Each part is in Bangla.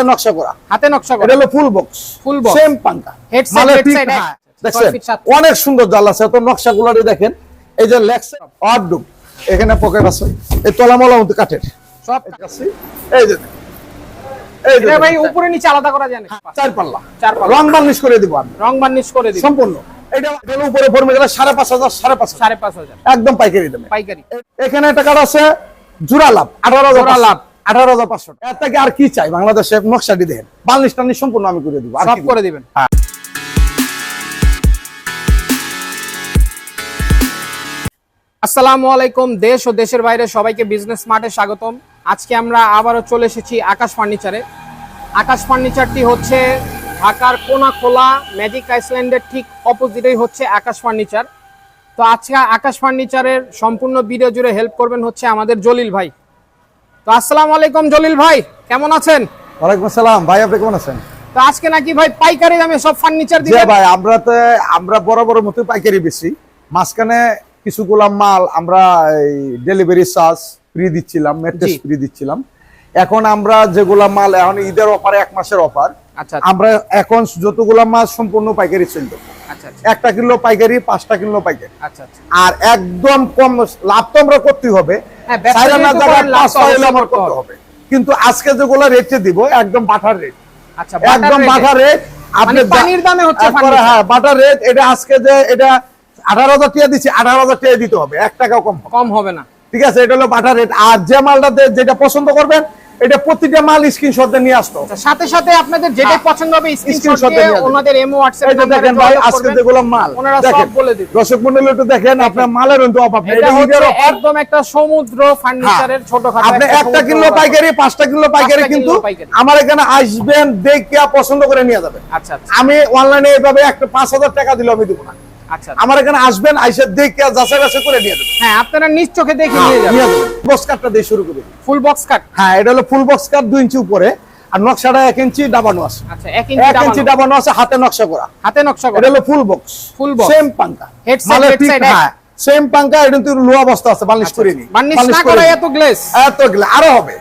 হাতে নকশা করা। হাতে নকশা করা। এটা হলো full box Full box। Same পাঙ্কা হ্যাঁ, দেখছেন? অনেক সুন্দর জাল আছে। তো নকশা গুলারি দেখেন। এই যে লেক্স অডুম এখানে পকেট আছে। এই তলামলা মতো কাঠের। সব আছে। এই যে এই যে ভাই উপরে নিচে আলাদা করা যায় না। চার পাল্লা। চার পাল্লা। রং বার্নিশ করে দিব আমি। রং বার্নিশ করে দিবেন সম্পূর্ণ। এটা উপরে ফর্মে গেলে সাড়ে পাঁচ হাজার সাড়ে পাঁচ সাড়ে পাঁচ হাজার। একদম পাইকারি দামে। পাইকারি। এখানে একটা কার্ড আছে জোড়া লাভ। আঠারো জোড়া লাভ। আঠারো হাজার পাঁচশো এর থেকে আর কি চাই? বাংলাদেশে নকশাটি দেখেন। বার্নিশ টার্নিশ সম্পূর্ণ আমি করে দিব। আর সব করে দিবেন। হ্যাঁ। আসসালামু আলাইকুম দেশ ও দেশের বাইরে সবাইকে বিজনেস স্মার্টে স্বাগতম। আজকে আমরা আবারও চলে এসেছি আকাশ ফার্নিচারে। আকাশ ফার্নিচারটি হচ্ছে ঢাকার কোনা খোলা ম্যাজিক আইসল্যান্ডের ঠিক অপোজিটেই হচ্ছে আকাশ ফার্নিচার। তো আজকে আকাশ ফার্নিচারের সম্পূর্ণ ভিডিও জুড়ে হেল্প করবেন হচ্ছে আমাদের জলিল ভাই। তো আসসালামু আলাইকুম জলিল ভাই কেমন আছেন? ওয়ালাইকুম আসসালাম ভাই আপনি কেমন আছেন? তো আজকে নাকি ভাই পাইকারি দামে সব ফার্নিচার দিবেন? ভাই আমরা তো আমরা বড় বড় মতো পাইকারি বেশি মাঝখানে কিছু গোলাম মাল আমরা এই ডেলিভারি চার্জ ফ্রি দিচ্ছিলাম মেট্রেস ফ্রি দিচ্ছিলাম। এখন আমরা যেগুলা মাল এখন ঈদের অফার এক মাসের অফার আমরা এখন যতগুলো মাছ সম্পূর্ণ পাইকারি চলবে আচ্ছা আচ্ছা। একটা কিলো পাইকারি পাঁচটা কিলো পাইকারি। আচ্ছা আচ্ছা। আর একদম কম লাভ তো আমরা করতেই হবে। হ্যাঁ, কিন্তু আজকে যেগুলো রেটে দিব একদম বাটার রেট। আচ্ছা একদম বাটার রেট। মানে পানির দামে হচ্ছে হ্যাঁ বাটার রেট এটা আজকে যে এটা আঠারো হাজার টাকা দিচ্ছি আঠারো হাজার টাকা দিতে হবে। এক টাকাও কম কম হবে না। ঠিক আছে এটা হলো বাটার রেট। আর যে মালটা যেটা পছন্দ করবেন এটা প্রতিটা মাল স্ক্রিনশট নিয়ে আসতো। আচ্ছা, সাথে সাথে আপনাদের যেটা হ্যাঁ, পছন্দ হবে স্ক্রিনশট দিয়ে ওনাদের এমও এই যে দেখেন ভাই আজকে যেগুলো মাল ওনারা সব বলে দর্শক মন্ডলী একটু দেখেন আপনার মালের কিন্তু অভাব নেই। এটা এটা হচ্ছে একদম একটা সমুদ্র ফার্নিচারের ছোট আপনি একটা কিলো পাইকারি পাঁচটা কিলো পাইকারি কিন্তু আমার এখানে আসবেন দেখে পছন্দ করে নিয়ে যাবেন। আচ্ছা আচ্ছা। আমি অনলাইনে এইভাবে একটা পাঁচ হাজার টাকা দিলে আমি দিব না। আমার এখানে আসবেন আইসে দেখে যাচাই বাছাই করে নিয়ে যাবেন। হ্যাঁ আপনারা নিজ চোখে দেখে নিয়ে নিয়ে যাবেন। যাবেন বক্স কাটটা দিয়ে শুরু করি। ফুল বক্স কাট হ্যাঁ এটা হলো ফুল বক্স কাট দুই ইঞ্চি উপরে। আর নকশাটা এক ইঞ্চি ডাবানো আছে। আচ্ছা এক ইঞ্চি ডাবানো। ডাবানো আছে হাতে নকশা করা। হাতে নকশা এটা করা হলো ফুল বক্স। সেম পাঙ্কা। হ্যাঁ সেম পাঙ্কা এটা কিন্তু লো অবস্থা আছে বার্নিশ করিনি। বার্নিশ বার্নিশ না করা এত গ্লেস এত আরও হবে।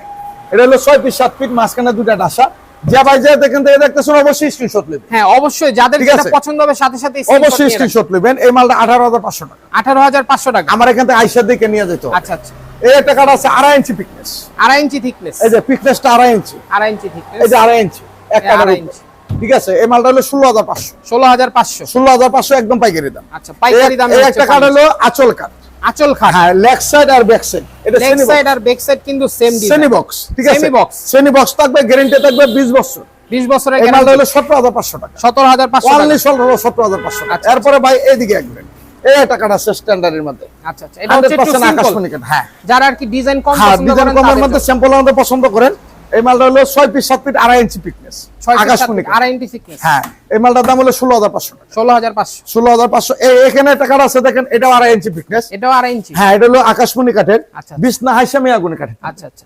এটা হলো ছয় ফিট সাত ফিট মাঝখানে দুটা ডাসা। যে ভাই যে দেখেন থেকে দেখতেছেন অবশ্যই স্ক্রিনশট নেবেন। হ্যাঁ অবশ্যই। যাদের যেটা পছন্দ হবে সাথে সাথে অবশ্যই স্ক্রিনশট নেবেন। এই মালটা আঠারো হাজার পাঁচশো টাকা। আঠারো হাজার পাঁচশো টাকা। আমার এখান থেকে দিকে নিয়ে যেতে আচ্ছা আচ্ছা। এই আছে আড়াই ইঞ্চি পিকনেস আড়াই ইঞ্চি থিকনেস এই যে পিকনেসটা আড়াই ইঞ্চি। আড়াই ইঞ্চি থিকনেস এই যে আড়াই ইঞ্চি। এক। ইঞ্চি। ঠিক আছে? এই মালটা হলো ষোলো হাজার পাঁচশো। ষোলো হাজার পাঁচশো। ষোলো হাজার পাঁচশো একদম পাইকারি দাম। আচ্ছা পাইকারি দামে একটা কার্ড হলো আচল কার্ড আচল খাট হ্যাঁ লেগ সাইড আর ব্যাক সাইড। এটা লেগ সাইড আর ব্যাক সাইড কিন্তু সেম ডিজাইন বক্স ঠিক আছে? Semi box। শ্রেণি বক্স থাকবে গ্যারেন্টি থাকবে বিশ বছর। 20 বছরের মালটা হলো সতেরো হাজার পাঁচশো টাকা। সতেরো হাজার পাঁচশো অনলি সতেরো সতেরো হাজার পাঁচশো টাকা। আচ্ছা, এরপরে ভাই এইদিকে একবেন এই স্ট্যান্ডার্ডের মধ্যে। আচ্ছা আচ্ছা। এটা হচ্ছে একটু সিম্পল হ্যাঁ। যারা আর কি ডিজাইন কম হ্যাঁ ডিজাইন কমের মধ্যে স্যাম্পল আমাদের পছন্দ করেন। এই মালটা হলো ছয় পিস সাত ফিট আড়াই ইঞ্চি পিকনেস আড়াই ইঞ্চি। হ্যাঁ এই মালটার দাম হলো ষোলো হাজার পাঁচশো ষোলো হাজার পাঁচশো। ষোলো হাজার পাঁচশো। এখানে একটা কার্ড আছে দেখেন এটাও আড়াই ইঞ্চি পিকনেস এটাও আড়াই ইঞ্চি। হ্যাঁ এটা হলো আকাশমণি কাঠের। আচ্ছা। বিছনা কাঠের। আচ্ছা আচ্ছা।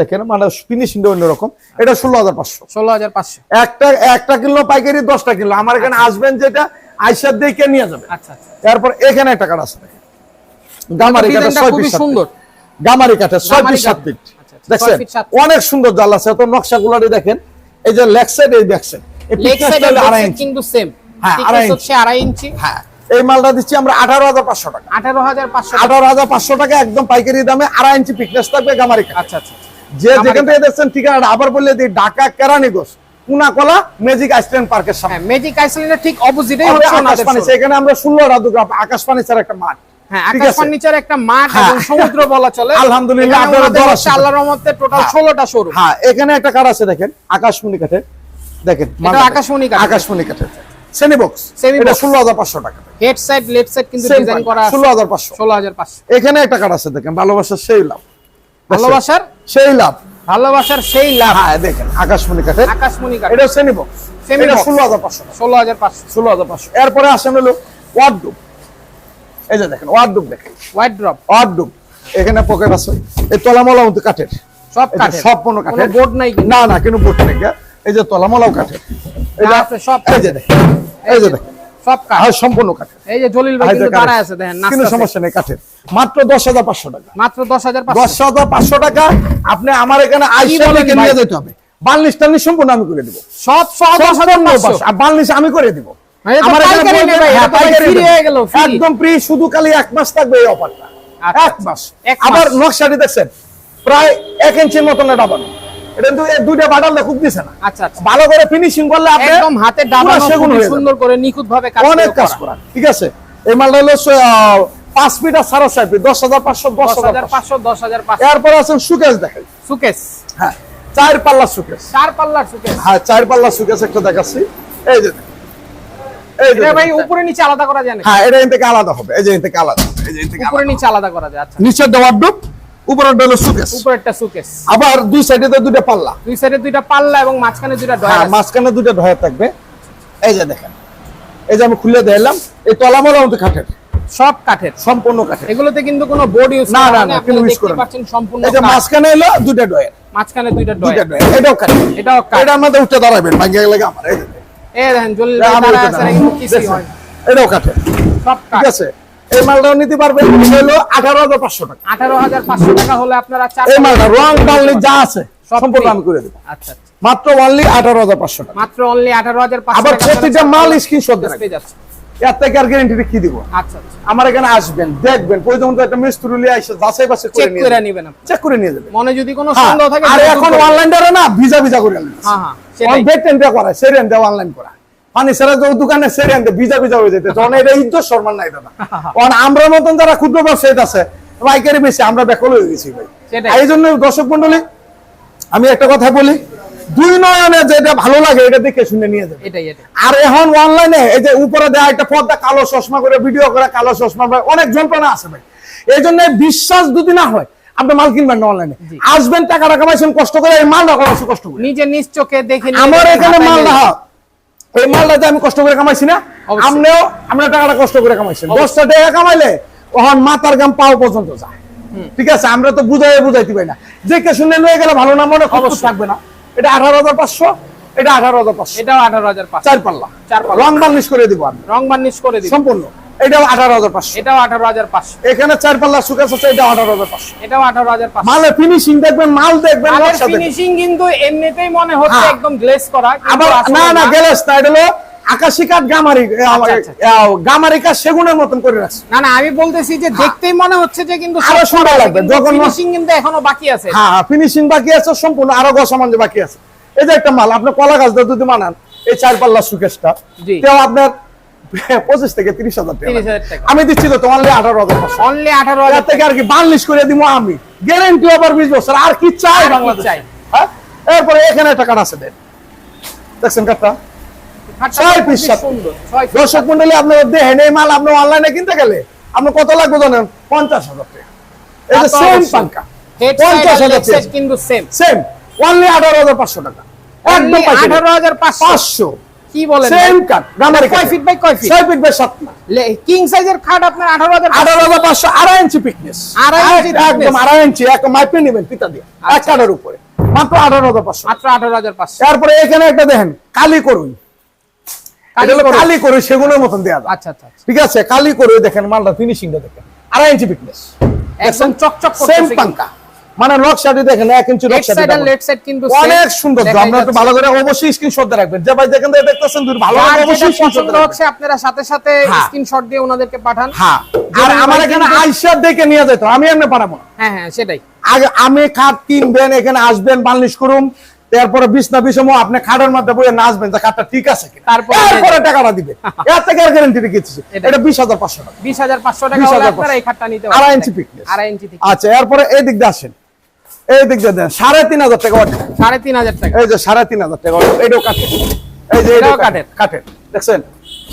দেখেন মানে ফিনিশিংটা অন্যরকম। এটা ষোলো হাজার পাঁচশো। ষোলো হাজার পাঁচশো। একটা একটা কিলো পাইকারি দশটা কিলো আমার এখানে আসবেন যেটা আইসার দিয়ে নিয়ে যাবে আচ্ছা তারপর এখানে একটা কাঠ আছে দেখেন। গামারি কাঠের ছয় পিস সুন্দর। গামারি কাঠের ছয় পিস সাত ফিট। দেখছেন। অনেক সুন্দর জাল আছে তো নকশা গুলারি দেখেন। এই যে লেগ সাইড এই ব্যাক সাইড কিন্তু সেম হ্যাঁ, আড়াই ইঞ্চি। হ্যাঁ এই মালটা দিচ্ছি আমরা আঠারো হাজার পাঁচশো টাকা। আঠারো হাজার পাঁচশো আঠারো হাজার পাঁচশো টাকা একদম পাইকারি দামে আড়াই ইঞ্চি পিকনেস থাকবে গামারি কাঠ আচ্ছা আচ্ছা। যে যেখান থেকে দেখছেন ঠিকানাটা আবার বললে দিই ঢাকা কেরানীগঞ্জ কুনাকলা ম্যাজিক আইসল্যান্ড পার্কের সামনে। ম্যাজিক আইসল্যান্ডের ঠিক অপোজিটে হবে হচ্ছে এখানে আমরা ষোলো রাধুগ্রাম আকাশ পানি ছাড়া একটা মাঠ। হ্যাঁ আকাশ ফার্নিচার একটা মাঠ। এবং সমুদ্র বলা চলে। আলহামদুলিল্লাহ, এখানে আপনারা ওনাদের দোয়া হচ্ছে শিখেন। আল্লাহর রহমতে টোটাল। ষোলোটা শোরুম হ্যাঁ এখানে একটা কাঠ আছে দেখেন? আকাশমণি কাঠের। দেখেন মালটা আকাশমণি কাঠের। আকাশমণি কাঠের। সেমি বক্স Semi এটা box। ষোলো হাজার পাঁচশো টাকা। হেড সাইড লেফট সাইড কিন্তু ডিজাইন করা ষোলো হাজার পাঁচশো। ষোলো হাজার পাঁচশো। এখানে একটা কাঠ আছে দেখেন ভালোবাসার সেই লাভ। ভালোবাসার? সেই লাভ। ভালোবাসার সেই লাভ। হ্যাঁ দেখেন আকাশমণি কাঠের। আকাশমণি কাঠ এটা সেমি বক্স box। ষোলো হাজার পাঁচশো ষোলো হাজার পাঁচশো। ষোলো হাজার পাঁচশো। এরপরে আসেন হলো ওয়ার্ডুব এই যে দেখেন ওয়ার্ডুব দেখেন। এখানে পকেট আছে। এই তলামলা মতো কাঠের। সব কাঠের। সব পণ্য কাঠের। বোর্ড নাই না না কোনো বোট নেই। এই যে তলামলাও কাঠের। এই যে সব এই যে দেখেন এই যে দেখেন। সব কাঠ। সম্পূর্ণ কাঠের। এই যে জলিল ভাই কিন্তু দাঁড়ায় আছে দেখেন কোনো সমস্যা নেই কাঠের। মাত্র দশ হাজার পাঁচশো টাকা। মাত্র দশ হাজার দশ পাঁচশো হাজার পাঁচশো টাকা আপনি আমার এখানে আইসা? নিয়ে যেতে হবে। বার্নিশ টার্নিশ সম্পূর্ণ আমি করে দিব। সব সহ দশ হাজার পাঁচশো। আর বার্নিশ আমি করে দিব। মানে হ্যাঁ। একদম ফ্রি শুধু খালি এক মাস থাকবে এই অফারটা আচ্ছা, এক মাস। আবার নকশাটি দেখছেন প্রায় এক ইঞ্চির মতন এটা বানানো এটা কিন্তু দুইটা বাটাল খুব দিছে না। আচ্ছা আচ্ছা। ভালো করে ফিনিশিং করলে একদম হাতে ডাবানো পুরো সেগুন খুবই যাবে। সুন্দর করে নিখুঁত ভাবে অনেক কাজ করা। করা ঠিক আছে? এই মালটা হলো পাঁচ ফিট আর সাড়ে ছয় ফিট দশ হাজার পাঁচশো দশ হাজার পাঁচশো। দশ হাজার এরপরে আছেন সুকেশ দেখাই। সুকেস হ্যাঁ চার পাল্লা সুকেশ। চার পাল্লার সুকেস হ্যাঁ চার পাল্লা সুকেশ একটা দেখাচ্ছি। এই যে এটা ভাই উপরে নিচে আলাদা করা যায় না হ্যাঁ এটা এখান থেকে আলাদা হবে এই যে এখান থেকে আলাদা এই যে এখান থেকে উপরে নিচে আলাদা করা যায় আচ্ছা। নিচের উপরের উপরেরটা সুকেস। আবার দুই সাইডে তো পাল্লা। দুই সাইডে দুইটা পাল্লা এবং মাঝখানে দুইটা হ্যাঁ ডয়ার। মাঝখানে থাকবে। এই যে দেখেন এই যে আমি খুলে দিলাম এই তলামলা মতো কাঠের। সব কাঠের। সম্পূর্ণ কাঠের। এগুলোতে কিন্তু কোনো বোর্ড ইউজ না, কোনো সম্পূর্ণ এই যে মাঝখানে এলো দুটো ডয়ের মাঝখানে দুইটা ডয়ার ডয়ের এটাও কাঠ এটাও কাঠ। এটার মধ্যে উঠে দাঁড়াবেন ভাঙ্গে গেলে আমার এই যে দেখেন জলিল ভাই আমি দাঁড়ায় উঠে আছে, দাঁড়াবো। কিন্তু কিছুই হয় এটাও কাঠের। সব ঠিক আছে? এই মালটাও নিতে পারবেন হলো আঠারো হাজার পাঁচশো টাকা। আঠারো হাজার পাঁচশো টাকা হলে আপনারা এই মালটা রং বাল্লি যা আছে সম্পূর্ণ আমি করে দেবো। আচ্ছা আচ্ছা। মাত্র অনলি আঠারো হাজার পাঁচশো টাকা। মাত্র অনলি আঠারো হাজার আবার প্রতিটা মাল চার স্ক্রিনশট পাল্লা যাচ্ছে। এর থেকে আর গ্যারেন্টি কি দিব? আচ্ছা আচ্ছা। আমার এখানে আসবেন দেখবেন প্রয়োজন তো একটা মিস্ত্রি লিয়ে এসে যাচাই বাছাই করে নিয়ে করে নেবেন চেক করে নিয়ে যাবেন। মনে যদি কোনো হ্যাঁ, সন্দেহ থাকে আর এখন অনলাইন দ্বারা না ভিজা ভিজা করে আনবেন হ্যাঁ হ্যাঁ সেটাই। করা সেরেন অনলাইন করা। তো দোকানে সেরেন দে ভিজা ভিজা হয়ে যেতে তখন এটা ইজ্জত সম্মান নাই দাদা। কারণ আমরা মতন যারা ক্ষুদ্র ব্যবসায়ী আছে পাইকারি বেশি আমরা বেকল হয়ে গেছি ভাই। এই জন্য দর্শক মন্ডলী আমি একটা কথা বলি দুই নয়নে যেটা ভালো লাগে এটা দেখে শুনে নিয়ে যাবে। এটাই আর এখন অনলাইনে এই যে উপরে দেওয়া একটা পর্দা কালো চশমা করে ভিডিও করে কালো চশমা ভাই অনেক যন্ত্রণা আছে ভাই। এই জন্য বিশ্বাস যদি না হয় আপনি মাল কিনবেন না অনলাইনে আসবেন টাকা কামাইছেন কষ্ট করে এই মালটা কমাইছি কষ্ট করে। নিজে নিজ চোখে দেখে আমার এখানে মাল হয় এই মালটা যে আমি কষ্ট করে কামাইছি না আপনিও আপনার টাকাটা কষ্ট করে কামাইছেন। দশটা টাকা কামাইলে ওখান মাথার গাম পাও পর্যন্ত যায়। ঠিক আছে আমরা তো বুঝাই বুঝাইতে পারি না। যে কে শুনে নিয়ে গেলে ভালো না মনে অবশ্যই। থাকবে না। এটা আঠারো হাজার পাঁচশো এটা আঠারো হাজার পাঁচশো। এটাও আঠারো হাজার পাঁচশো। চার পাল্লা চার পাল্লা। রং বার্নিশ করে দিব আমি। রং বার্নিশ করে দিন সম্পূর্ণ। এটাও আঠারো হাজার পাঁচশো। এটাও আঠারো হাজার পাঁচশো। এখানে চার পাল্লা সুকাশ আছে এটা আঠারো হাজার পাঁচশো। এটাও আঠারো হাজার পাঁচশো। মালে ফিনিশিং দেখবেন মাল দেখবেন। ফিনিশিং কিন্তু এমনিতেই মনে হচ্ছে হ্যাঁ। একদম গ্লেস করা আবার না না গ্লেস না এটা হলো আকাশি কাঠ গামারি আচ্ছা, আচ্ছা। গামারি কাঠ সেগুনের মতন করে রাখছে। না না আমি বলতেছি যে দেখতেই মনে হচ্ছে যে কিন্তু আরও সুন্দর লাগবে, যখন- ফিনিশিং কিন্তু এখনও বাকি আছে। হ্যাঁ ফিনিশিং বাকি আছে সম্পূর্ণ আরও গসামান বাকি আছে। এই যে একটা মাল আপনি কলা গাছ যদি মানান এই চার পাল্লা সুকেশটা তেও আপনার পঁচিশ থেকে তিরিশ হাজার টাকা আমি দিচ্ছি তো তোমার আঠারো হাজার অনলি আঠারো হাজার থেকে আর কি করে দিব আমি। গ্যারেন্টি আবার বিশ বছর আর কি চাই বাংলাদেশ? চাই? হ্যাঁ? এরপরে এখানে একটা কাঠ আছে দেন। দেখছেন কাঠটা? ছয়। দর্শক মন্ডলী আপনার দেখেন এই মাল আপনি অনলাইনে কিনতে গেলে কত লাগবে জানেন? পঞ্চাশ হাজার টাকা। এই যে সেম পাঙ্কা। পঞ্চাশ হাজার leg side টাকা কিন্তু সেম সেম অনলি আঠারো হাজার পাঁচশো টাকা। একদম আঠারো হাজার পাঁচশো। পাঁচশো। কি বলেন? সেম কাঠ গামারি কয় ফিট বাই কয় ফিট ছয় ফিট বাই সাত কিং সাইজের খাট আপনার আঠারো হাজার আঠারো হাজার পাঁচশো আড়াই ইঞ্চি পিকনেস আড়াই ইঞ্চি একদম আড়াই ইঞ্চি একদম মাইপে নেবেন পিতা দিয়ে। এক আচ্ছা। উপরে। মাত্র তারপরে এখানে একটা দেখেন কালি করুন। কালি করে। মতন। আচ্ছা আচ্ছা আচ্ছা। ঠিক আছে? কালি করে দেখেন মালটা ফিনিশিংটা দেখেন। আড়াই ইঞ্চি পিকনেস একদম চকচক সেম পাঙ্কা। মানে নকশাটি দেখেন এক ইঞ্চি লেফট সাইড আর নকশাটি লেফট সাইড কিন্তু অনেক সুন্দর। দেখাই একটু ভালো করে অবশ্যই স্ক্রিনশট রাখবেন। যে ভাই দেখেন দেখতেছেন দুই ভালো যার করে যেটা অবশ্যই পছন্দ হচ্ছে আপনারা সাথে সাথে হ্যাঁ। স্ক্রিনশট দিয়ে ওনাদেরকে পাঠান। হ্যাঁ। আর আমার এখানে আইসা দেখে নিয়ে যেত আমি এমনি হ্যাঁ হ্যাঁ সেটাই। আগে আমি খাট কিনবেন এখানে আসবেন বার্নিশ করুন। তারপরে বিশ না বিশ আপনি খাটের মধ্যে বসে নাচবেন যে খাটটা ঠিক আছে তারপরে- টাকাটা দিবে। এর থেকে আর গ্যারান্টি রেখেছি। এটা। বিশ হাজার পাঁচশো টাকা। বিশ হাজার পাঁচশো টাকা আপনারা এই খাটটা নিতে আড়াই ইঞ্চি thickness। আড়াই ইঞ্চি আচ্ছা এরপরে এই দিক দিয়ে আসেন। এই দিক দিয়ে দেন সাড়ে তিন হাজার টাকা। সাড়ে তিন হাজার টাকা। এই যে সাড়ে তিন হাজার টাকা এটাও কাঠের। এই যে এটাও কাঠের। কাঠের। দেখছেন?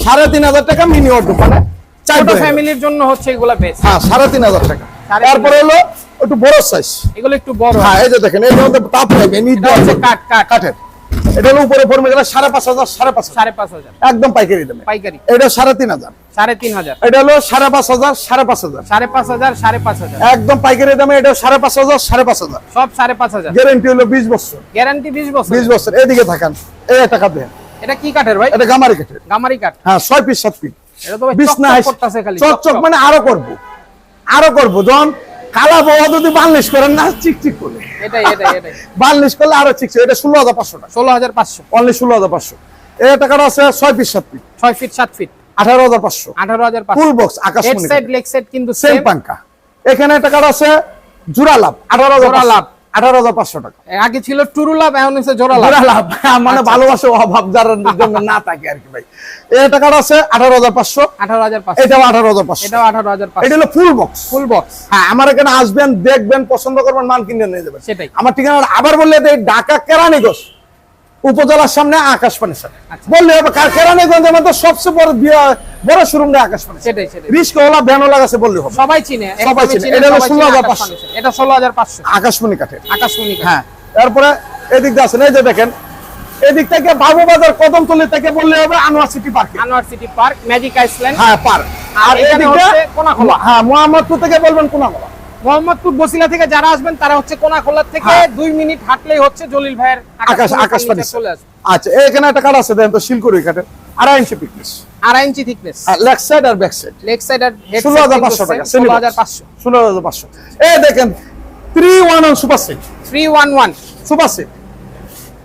সাড়ে তিন হাজার টাকা মিনি অর্ডার মানে চার ছোট ফ্যামিলি ফ্যামিলির জন্য হচ্ছে এগুলো বেস্ট হ্যাঁ সাড়ে তিন হাজার টাকা। তারপরে হলো একটু বড় সাইজ এগুলো একটু বড় হ্যাঁ এই যে দেখেন এর মধ্যে তাপ নেবে এটা কাঠের হলো উপরে ফর্মে গেলে সাড়ে পাঁচ হাজার সাড়ে পাঁচ সাড়ে পাঁচ হাজার একদম পাইকারি দামে পাইকারি এটা সাড়ে তিন হাজার সাড়ে তিন হাজার এটা হলো সাড়ে পাঁচ হাজার সাড়ে পাঁচ হাজার সাড়ে পাঁচ হাজার সাড়ে পাঁচ হাজার একদম পাইকারি দামে এটা সাড়ে পাঁচ হাজার সাড়ে পাঁচ হাজার সব সাড়ে পাঁচ হাজার গ্যারেন্টি হলো বিশ বছর গ্যারান্টি বিশ বছর বিশ বছর এদিকে থাকান এই এটা কি কাঠের ভাই এটা গামারি কাঠের গামারি কাঠ হ্যাঁ ছয় পিস সাত পিস এটা তো বিছনা চকচক মানে আরও করব আরও করব যখন কালা বাবা যদি বার্নিশ করেন না চিকচিক করে। এটাই এটাই এটাই। বার্নিশ করলে আরও চিকচিক এটা ষোলো হাজার পাঁচশো টাকা। ষোলো হাজার পাঁচশো। অনলি ষোলো হাজার পাঁচশো। এই টাকাটা আছে ছয় ফিট সাত ফিট ছয় ফিট সাত ফিট আঠারো হাজার পাঁচশো। আঠারো হাজার ফুল বক্স আকাশ সাইড লেগ সাইড কিন্তু সেম পাঙ্কা এখানে টাকাটা আছে জোড়া লাভ আঠারো হাজার লাভ। আঠারো হাজার পাঁচশো টাকা। আগে ছিল টুরু লাভ এখন হচ্ছে জোড়া লাভ লাভ মানে ভালোবাসে অভাব যার জন্য না থাকে আর কি ভাই। এই টাকাটা আছে আঠারো হাজার পাঁচশো। আঠারো হাজার পাঁচশো। এটাও আঠারো হাজার পাঁচশো। এটাও আঠারো হাজার পাঁচশো। এটা হলো ফুল বক্স ফুল বক্স হ্যাঁ আমার এখানে আসবেন দেখবেন পছন্দ করবেন মাল কিনে নিয়ে যাবেন। সেটাই। আমার ঠিকানা আবার বললে ডাকা ঢাকা কেরানীগঞ্জ। উপজেলার সামনে আকাশ পানি স্যার। আচ্ছা। বললে হবে কেরানীগঞ্জের মধ্যে সবচেয়ে বড় বড় শোরুম আকাশ পানি সেটাই সেটাই। রিস্ক ওলা ভ্যানও লাগাছে বললে হবে। সবাই চিনে সবাই চিনে। এটা হলো 16,500 আকাশ ফার্নিচার। এটা ষোলো হাজার পাঁচশো। আকাশমণি কাঠের। আকাশমণি হ্যাঁ তারপরে এদিক দিয়ে আছেন এই যে দেখেন এদিক থেকে বাবু বাজার কদমতলি থেকে বললে হবে আনোয়ার সিটি পার্কে। Anwar city park magic island হ্যাঁ পার্ক। আর এখানে এদিক হচ্ছে কোনাখোলা। হ্যাঁ মোহাম্মদপুর থেকে বলবেন কোনাখোলা। মোহাম্মদপুর বসিলা থেকে যারা আসবেন তারা হচ্ছে কোনাখোলা থেকে হ্যাঁ। দুই মিনিট হাঁটলেই হচ্ছে জলিল ভাইয়ের আকাশ আকাশ পানি চলে আসবে। আচ্ছা এখানে একটা কাঠ আছে দেন তো শিলকুড়ি কাঠের আড়াই ইঞ্চি পিকনেস আড়াই ইঞ্চি থিকনেস লেগ সাইড আর ব্যাক সাইড লেগ সাইড আর হেড ষোলো হাজার পাঁচশো টাকা ষোলো হাজার পাঁচশো ষোলো হাজার পাঁচশো। এই দেখেন three one one super set three one one super set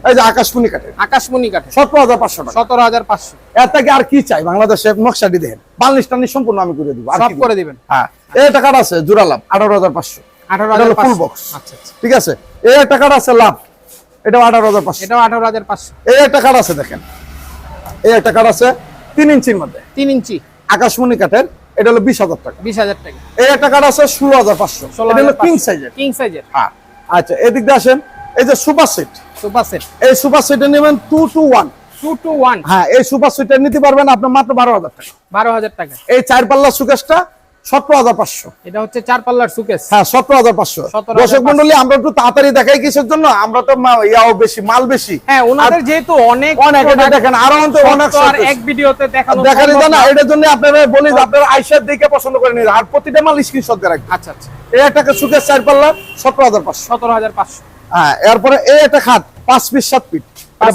এই যে আকাশমণি কাঠের। আকাশমণি কাঠে সতেরো হাজার পাঁচশো টাকা। সতেরো হাজার পাঁচশো। এর থেকে আর কি চাই? বাংলাদেশে নকশাটি দেখেন। বাল্লিশ টাল্লিশ সম্পূর্ণ আমি করে দিব। সব করে দিবেন। হ্যাঁ। এই টাকাটা আছে জোড়া লাভ আঠারো হাজার পাঁচশো। আঠারো হাজার ফুল বক্স আচ্ছা আচ্ছা। ঠিক আছে? এই আছে লাভ এটাও আঠারো হাজার পাঁচশো। এটাও আঠারো হাজার পাঁচশো। এই একটা আছে দেখেন। এই একটা আছে তিন ইঞ্চির মধ্যে। তিন ইঞ্চি। আকাশমণি কাঠের এটা হলো বিশ হাজার টাকা। বিশ হাজার টাকা। এই একটা আছে ষোলো হাজার পাঁচশো। ষোলো এটা হলো কিং সাইজের কিং সাইজের হ্যাঁ। আচ্ছা এদিক দিয়ে আসেন। এই যে সুপার সেট সুপার সেট এই সুপার সেটে নেবেন two two one two two one হ্যাঁ এই সুপার সেটটা নিতে পারবেন আপনার মাত্র বারো হাজার টাকা। বারো হাজার টাকা। এই চার পাল্লা সুকেশটা সতেরো হাজার পাঁচশো। এটা হচ্ছে চার পাল্লার সুকেস হ্যাঁ সতেরো হাজার পাঁচশো। 17,500 দর্শক মন্ডলী আমরা একটু তাড়াতাড়ি দেখাই কিসের জন্য? আমরা তো ইয়াও বেশি মাল বেশি। হ্যাঁ ওনাদের যেহেতু অনেক অনেক এটা দেখেন আরও অন্ত অনেক আর showcase। এক ভিডিওতে দেখানো সম্ভব না। এটার জন্য আপনারা বলি যে আপনারা আইসার দেখে পছন্দ করে নিন। আর প্রতিটা মাল স্ক্রিনশট দিয়ে রাখবেন। আচ্ছা আচ্ছা। এই একটা চার পাল্লা সতেরো হাজার পাঁচশো। সতেরো হাজার পাঁচশো। হ্যাঁ এরপরে এই একটা খাট পাঁচ পিস সাত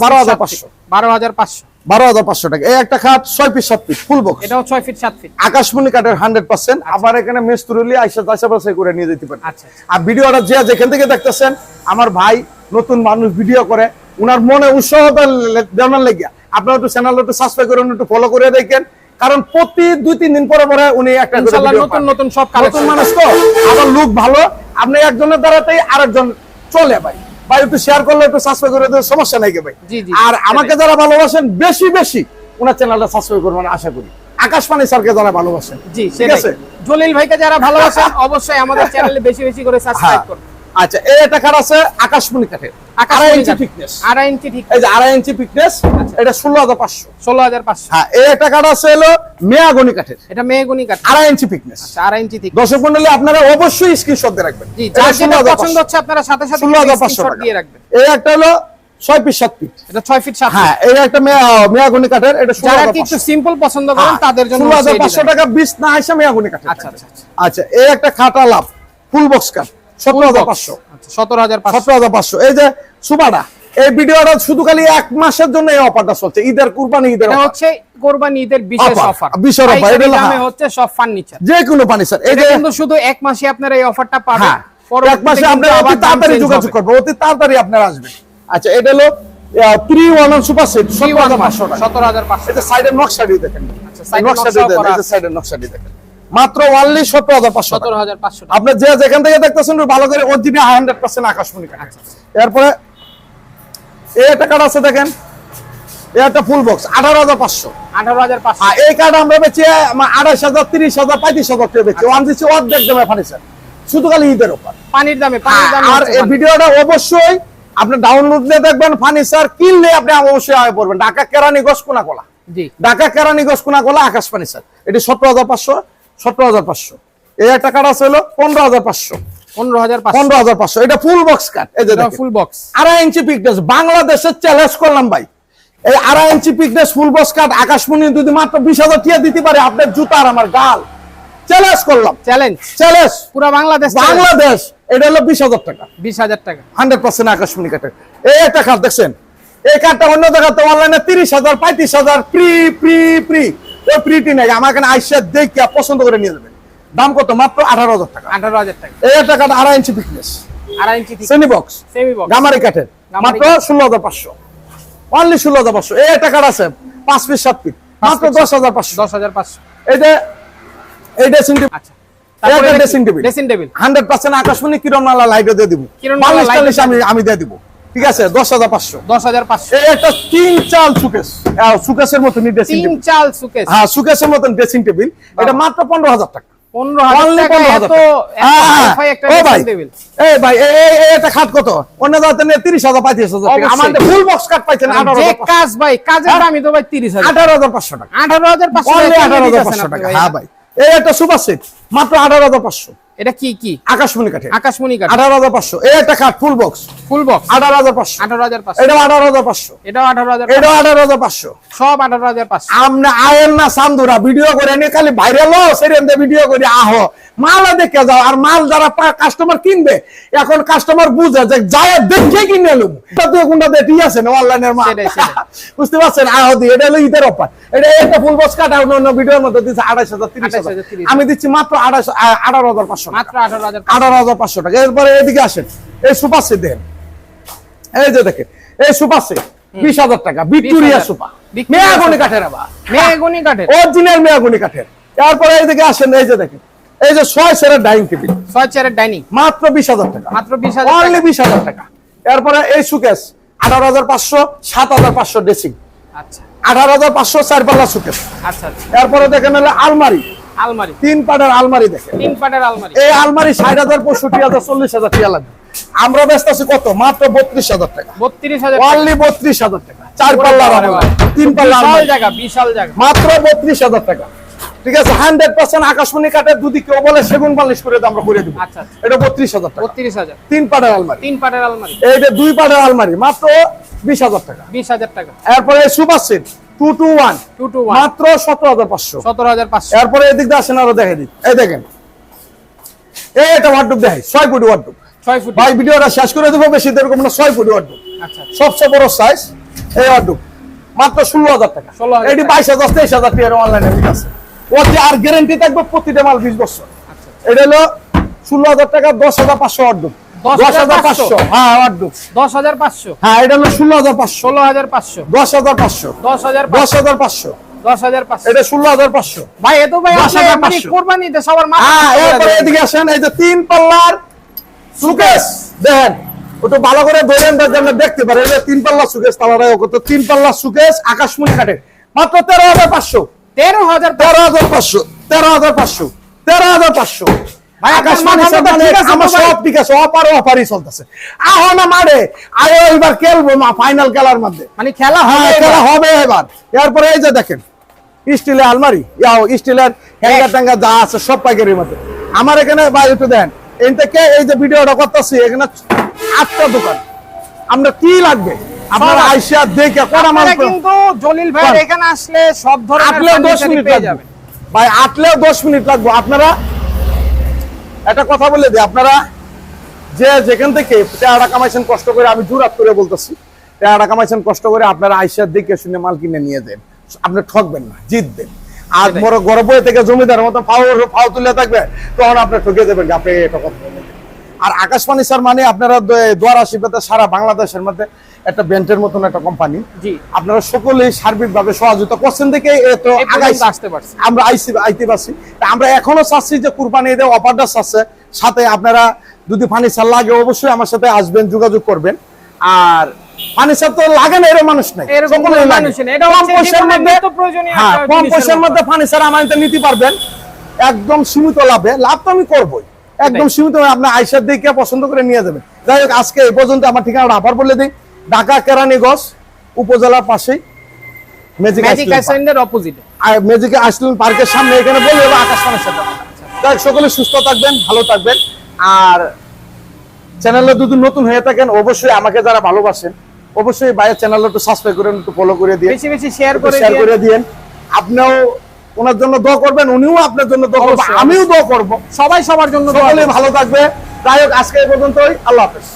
বারো হাজার পাঁচশো। বারো হাজার পাঁচশো। বারো হাজার পাঁচশো টাকা। এই একটা খাট ছয় পিস সাত পিস ফুল বক্স এটাও ছয় ফিট সাত ফিট আকাশমণি কাঠের হান্ড্রেড পার্সেন্ট। আবার এখানে মেস্তুরুলি আইসা চাষা বাছাই করে নিয়ে যেতে পারেন আচ্ছা আর ভিডিওটা যে যেখান থেকে দেখতেছেন আমার ভাই নতুন মানুষ ভিডিও করে উনার মনে উৎসাহ দেওয়ার লেগে আপনারা একটু চ্যানেল একটু সাবস্ক্রাইব করুন একটু ফলো করে দেখেন। কারণ প্রতি দুই তিন দিন পরে পরে উনি একটা নতুন নতুন সব নতুন কালেকশন মানুষ তো আবার লুক ভালো। আপনি একজনের দ্বারাতেই আরেকজন চলে ভাই। ভাই একটু শেয়ার করলে একটু সাবস্ক্রাইব করে দেওয়ার সমস্যা নাই ভাই? আর আমাকে যারা ভালোবাসেন বেশি বেশি ওনার চ্যানেলটা সাবস্ক্রাইব করবেন আশা করি। আকাশবাণী স্যারকে যারা ভালোবাসেন। জি ঠিক আছে? জলিল ভাইকে যারা ভালোবাসেন অবশ্যই আমাদের চ্যানেলে বেশি বেশি করে হ্যাঁ। সাবস্ক্রাইব করুন। আচ্ছা এই একটা কাঠ আছে আকাশমণি কাঠের। আড়াই ইঞ্চি ফিটনেস আড়াই ইঞ্চি ঠিক এই যে আড়াই ইঞ্চি পিকনেস এটা ষোলো হাজার পাঁচশো। ষোলো হাজার পাঁচশো। হ্যাঁ এই আছে হলো মেয়াগনি কাঠের। এটা মেহগুনি কাঠ। আড়াই ইঞ্চি আচ্ছা, আড়াই ইঞ্চি ঠিক দর্শক মন্ডলী আপনারা অবশ্যই স্ক্রিনশট দিয়ে রাখবেন। জি এটা যার যেটা 16,500 পছন্দ হচ্ছে আপনারা সাথে সাথে 16,500 স্ক্রিনশট টাকা। দিয়ে রাখবেন। এই একটা হলো ছয় পিস সাত পিস এটা ছয় ফিট সাত হ্যাঁ এই একটা মেয়া- মেয়াগনি কাঠের এটা ষোলো যারা হাজার একটু সিম্পল পছন্দ করেন হ্যাঁ, তাদের জন্য ষোলো হাজার পাঁচশো টাকা বিশ না আসে মেয়াগনি কাঠের। আচ্ছা, আচ্ছা, আচ্ছা। আচ্ছা এই একটা খাটা লাভ ফুল বক্স কাঠ সতেরো হাজার পাঁচশো। আচ্ছা, সতেরো হাজার পাঁচশো। সতেরো হাজার পাঁচশো। এই যে সুপাটা এই ভিডিওটা শুধু খালি এক মাসের জন্য এই অফারটা চলছে। ঈদের কুরবানি ঈদের হচ্ছে কোরবানি ঈদের বিশেষ অফার বিশেষ offer, এটা হলো- দামে হ্যাঁ। হচ্ছে সব ফার্নিচার যে কোনো স্যার এই যে কিন্তু শুধু এক মাসে আপনারা এই অফারটা পাবেন। হ্যাঁ। এক মাসে আপনারা অতি তাড়াতাড়ি যোগাযোগ। করবেন। অতি তাড়াতাড়ি আপনারা আসবেন। আচ্ছা এটা হলো ওয়ান সুপার সেট সতেরো হাজার পাঁচশো টাকা। সতেরো হাজার পাঁচশো এটা সাইডের নকশাটি দেখেন। আচ্ছা, এর নকশাটি দেখেন করা এই যে সাইডের নকশাটি দেখেন। মাত্র ওয়ানলি সতেরো হাজার পাঁচশো সতেরো হাজার পাঁচশো আপনি যে যেখান থেকে দেখতেছেন ভালো করে অরিজিনাল হান্ড্রেড পার্সেন্ট আকাশমণি কাঠ আচ্ছা, এরপরে এই একটা কার্ড আছে দেখেন। এই একটা ফুল বক্স আঠারো হাজার পাঁচশো। আঠারো হাজার পাঁচশো। এই কার্ড আমরা বেচি আঠাশ হাজার তিরিশ হাজার পঁয়ত্রিশ হাজার টাকা বেচি। ওয়ান দিচ্ছি অর্ধেক দামে ফার্নিচার শুধু খালি ঈদের ওপর পানির দামে পানির আর এই ভিডিওটা অবশ্যই আপনি ডাউনলোড দিয়ে দেখবেন ফার্নিচার কিনলে আপনি অবশ্যই আয় পড়বেন। ঢাকা কেরানীগঞ্জ কোনা কোলা ঢাকা কেরানীগঞ্জ কোনা কোলা আকাশ ফার্নিচার এটি সতেরো হাজার পাঁচশো সতেরো হাজার পাঁচশো। এই একটা কার্ড আছে হলো পনেরো হাজার পাঁচশো। এটা ফুল বক্স কার্ড এই যে ফুল বক্স আড়াই ইঞ্চি পিকনেস বাংলাদেশের চ্যালেঞ্জ করলাম ভাই। এই আড়াই ইঞ্চি পিকনেস ফুল বক্স কার্ড আকাশমণি যদি মাত্র টিয়া দিতে পারে আপনার জুতা আর আমার গাল। চ্যালেঞ্জ করলাম। চ্যালেঞ্জ চ্যালেঞ্জ পুরো বাংলাদেশ বাংলাদেশ এটা হলো বিশ হাজার টাকা। বিশ হাজার টাকা। আকাশমণি এই একটা দেখছেন? এই অন্য জায়গাতে অনলাইনে প্রি প্রি প্রি ওই প্রিটি নেই। আমার এখানে আইসা দেখে পছন্দ করে নিয়ে যাবেন। দাম কত? মাত্র আঠারো হাজার টাকা। আঠারো হাজার টাকা। এই একটা কাঠ আড়াই ইঞ্চি ফিটনেস আড়াই inch semi box semi box গামারি কাঠের। মাত্র ষোলো হাজার পাঁচশো। অনলি ষোলো হাজার পাঁচশো। এই একটা কাঠ আছে পাঁচ পিস সাত পিস মাত্র দশ হাজার পাঁচশো। দশ হাজার পাঁচশো। এই যে এই ড্রেসিং টেবিল আচ্ছা। আকাশমণি কিরণমালা দিয়ে দিব। আমি আমি দিয়ে দিব। ঠিক আছে? দশ হাজার পাঁচশো। দশ হাজার পাঁচশো। একটা তিন চাল সুকেস সুকেসের মতন ড্রেসিং তিন চাল সুকেস হ্যাঁ সুকেসের মতন ড্রেসিং টেবিল এটা মাত্র পনেরো হাজার টাকা। পনেরো হাজার Only টাকা 15,000 এত টাকা। এত hi-fi একটা ও ভাই। ড্রেসিং টেবিল এই ভাই এই এই- এই একটা খাট কত? অন্য জায়গাতে নিয়ে তিরিশ হাজার পঁয়ত্রিশ হাজার টাকা অবশ্যই। আমাদের ফুল বক্স কাট পাইছেন আঠারো যে হাজার কাজ ভাই কাজের দামই তো ভাই তিরিশ হাজার। আঠারো হাজার পাঁচশো টাকা। আঠারো হাজার পাঁচশো অনলি টাকা। আঠারো হাজার দিতেছেন পাঁচশো টাকা। ভাই। ভাই। এই একটা সুপার সেট মাত্র আঠারো হাজার পাঁচশো। এটা কি কি? আকাশমণি কাঠে আকাশমণি কাঠ আঠারো হাজার পাঁচশো। এই একটা কাঠ ফুল বক্স ফুল বক্স আঠারো হাজার পাঁচশো। আঠারো হাজার পাঁচশো। এটাও আঠারো হাজার পাঁচশো। এটাও আঠারো হাজার এটাও আঠারো হাজার পাঁচশো। সব আঠারো হাজার পাঁচশো। আমনে আয়ের না সান্দুরা ভিডিও করে এনে খালি ভাইরাল সেরেন ভিডিও করে আহো। মাল দেখে যাও আর মাল যারা কাস্টমার কিনবে এখন কাস্টমার বুঝে যে যায় দেখে কিনে এটা তো কোনটা ঠিক আছে না অনলাইনের মাল। বুঝতে পারছেন? আহ দি এটা হলো ঈদের অফার। এটা একটা ফুল বক্স কাটা অন্য অন্য ভিডিওর মধ্যে দিচ্ছে আড়াইশ হাজার তিরিশ 28,000, হাজার 30,000 আমি দিচ্ছি মাত্র আড়াইশো আঠারো হাজার পাঁচশো। টাকা। মাত্র আঠারো হাজার পাঁচশো। টাকা। এরপরে এদিকে আসেন। এই সুপার সেট দেখেন এই যে দেখেন এই সুপার সেট বিশ হাজার টাকা। ভিক্টোরিয়া সুপার মেয়াগুনি কাঠের আবার। মেগুনি কাঠের। অরিজিনাল মেয়াগুনি কাঠের। তারপরে এইদিকে আসেন এই যে দেখেন এই যে ছয় সেরের ডাইনিং টেবিল। ছয় চেয়ারের ডাইনিং। মাত্র বিশ হাজার টাকা। মাত্র বিশ হাজার অনলি বিশ হাজার টাকা। এরপরে এই সুকেস আঠারো হাজার পাঁচশো সাত হাজার পাঁচশো ড্রেসিং। আচ্ছা। আঠারো হাজার পাঁচশো চার পাল্লা সুকেস। আচ্ছা আচ্ছা। এরপরে দেখেন হলো আলমারি। আলমারি। তিন পাটের আলমারি দেখেন তিন পাটের আলমারি। এই আলমারি ষাট হাজার পঁয়ষট্টি হাজার চল্লিশ হাজার টাকা লাগবে। আমরা ব্যস্ত আছি কত? মাত্র বত্রিশ হাজার টাকা। বত্রিশ হাজার অনলি বত্রিশ হাজার টাকা। চার তিন বিশাল জায়গা বিশাল জায়গা। মাত্র বত্রিশ হাজার টাকা। ঠিক আছে? হান্ড্রেড পার্সেন্ট আকাশমণি কাঠের যদি কেউ বলে সেগুন বালিশ করে আমরা করে দিব। আচ্ছা, আচ্ছা। এটা বত্রিশ হাজার টাকা। বত্রিশ হাজার। তিন পাটের আলমারি। তিন পাটের আলমারি। এইটা দুই পাটের আলমারি মাত্র বিশ হাজার টাকা। বিশ হাজার টাকা। এরপরে super set two two one two two one মাত্র সতেরো হাজার পাঁচশো। সতেরো হাজার পাঁচশো। এরপরে এদিক দিয়ে আসেন আরও দেখে দিই। এই দেখেন এই এটা ওয়ার্ডুপ দেখাই ছয় ফুটি ওয়ার্ডুপ ছয় ফুট। ভাই ভিডিওটা শেষ করে দেবো বেশি এরকম না ছয় ফুটি ওয়ার্ডুপ আচ্ছা সবচেয়ে বড় সাইজ এই ওয়ার্ডুপ মাত্র ষোলো হাজার টাকা। 16,000 এটি বাইশ হাজার তেইশ হাজার টাকার অনলাইনে আছে। ওতে আর গ্যারেন্টি থাকবে প্রতিটা মাল বিশ বছর। আচ্ছা এটা হলো ষোলো হাজার টাকা দশ হাজার পাঁচশো ওয়ার্ডুপ দশ হাজার 10,500 পাঁচশো হ্যাঁ ওয়ার্ডুপ দশ হাজার পাঁচশো হ্যাঁ এটা হলো ষোলো হাজার পাঁচশো ষোলো হাজার পাঁচশো দশ হাজার পাঁচশো দশ হাজার দশ হাজার পাঁচশো দশ হাজার পাঁচশো এটা ষোলো হাজার পাঁচশো ভাই এত ভাই দশ হাজার মানে পাঁচশো। কোরবানিতে সবার হ্যাঁ এরপরে এদিকে আসেন এই যে তিন পাল্লার সুকেস দেখেন ওটা ভালো করে ধরেন দেখতে পারে তিন পাল্লা সুকেস তালারাই তিন পাল্লা সুকেস আকাশমণি কাঠের মাত্র তেরো হাজার পাঁচশো তেরো হাজার তেরো হাজার পাঁচশো তেরো হাজার পাঁচশো তেরো হাজার পাঁচশো আমার ফাইনাল খেলার মধ্যে। মানে খেলা হ্যাঁ খেলা হবে এবার। এরপরে এই যে দেখেন স্টিলের আলমারি। ইয়াও স্টিলের হ্যাঙ্গার ট্যাঙ্গার যা আছে সব পাইকারির মধ্যে। আমার এখানে একটু দেন। থেকে এই যে ভিডিওটা করতেছি এখানে আটটা দোকান। আমরা কি লাগবে? আপনারা সব আছে। আইসা দেখে কোন আমার কিন্তু জলিল ভাই এখানে আসলে সব ধরনের মিনিট লাগবে। ভাই আটলেও দশ মিনিট লাগবে। আপনারা একটা কথা বলে দিই আপনারা যে যেখান থেকে টাকা কামাইছেন কষ্ট করে আমি জোরাত করে বলতেছি টাকা কামাইছেন কষ্ট করে আপনারা আইসার দেখে শুনে মাল কিনে নিয়ে দেন আপনি ঠকবেন না জিতবেন আর। বড় গর্ব থেকে জমিদার মতো ফাও ফাও তুলে থাকবে তখন আপনি ঠকে দেবেন আপনি এটা কথা। আর আকাশবাণী স্যার মানে আপনারা দোয়ার আশীর্বাদে সারা বাংলাদেশের মধ্যে একটা ব্যান্ডের মতন একটা কোম্পানি আপনারা সকলেই সার্বিকভাবে সহযোগিতা করছেন দেখে এত আসতে পারছি। আমরা আইসি আইতে পারছি। আমরা এখনও চাচ্ছি যে কুরবানি ঈদে অফারটা চাচ্ছে সাথে আপনারা যদি ফার্নিচার লাগে অবশ্যই আমার সাথে আসবেন যোগাযোগ করবেন। আর ফার্নিচার তো লাগে না এরকম মানুষ নাই। কম পয়সার মধ্যে হ্যাঁ কম পয়সার মধ্যে। ফার্নিচার আমাদের নিতে পারবেন। একদম সীমিত লাভে। লাভ তো আমি করবোই। একদম সীমিত আপনার আইসার দিকে পছন্দ করে নিয়ে যাবেন। যাই হোক আজকে এই পর্যন্ত আমার ঠিকানাটা আবার বলে দিই। ঢাকা কেরানীগঞ্জ উপজেলার পাশেই ম্যাজিক আর পার্কের সামনে এখানে বলে দেবো আকাশ সাথে। তাই সকলে সুস্থ থাকবেন ভালো থাকবেন। আর চ্যানেলে যদি নতুন হয়ে থাকেন অবশ্যই আমাকে যারা ভালোবাসেন অবশ্যই বাইরের চ্যানেলটা একটু সাবস্ক্রাইব করেন একটু ফলো করে দিয়ে বেশি বেশি শেয়ার করে শেয়ার করে দিয়েন। আপনিও ওনার জন্য দোয়া করবেন উনিও আপনার জন্য দোয়া করবেন। আমিও দোয়া করব। সবাই সবার জন্য সকলে ভালো থাকবে। যাই হোক আজকে এই পর্যন্তই। আল্লাহ হাফেজ।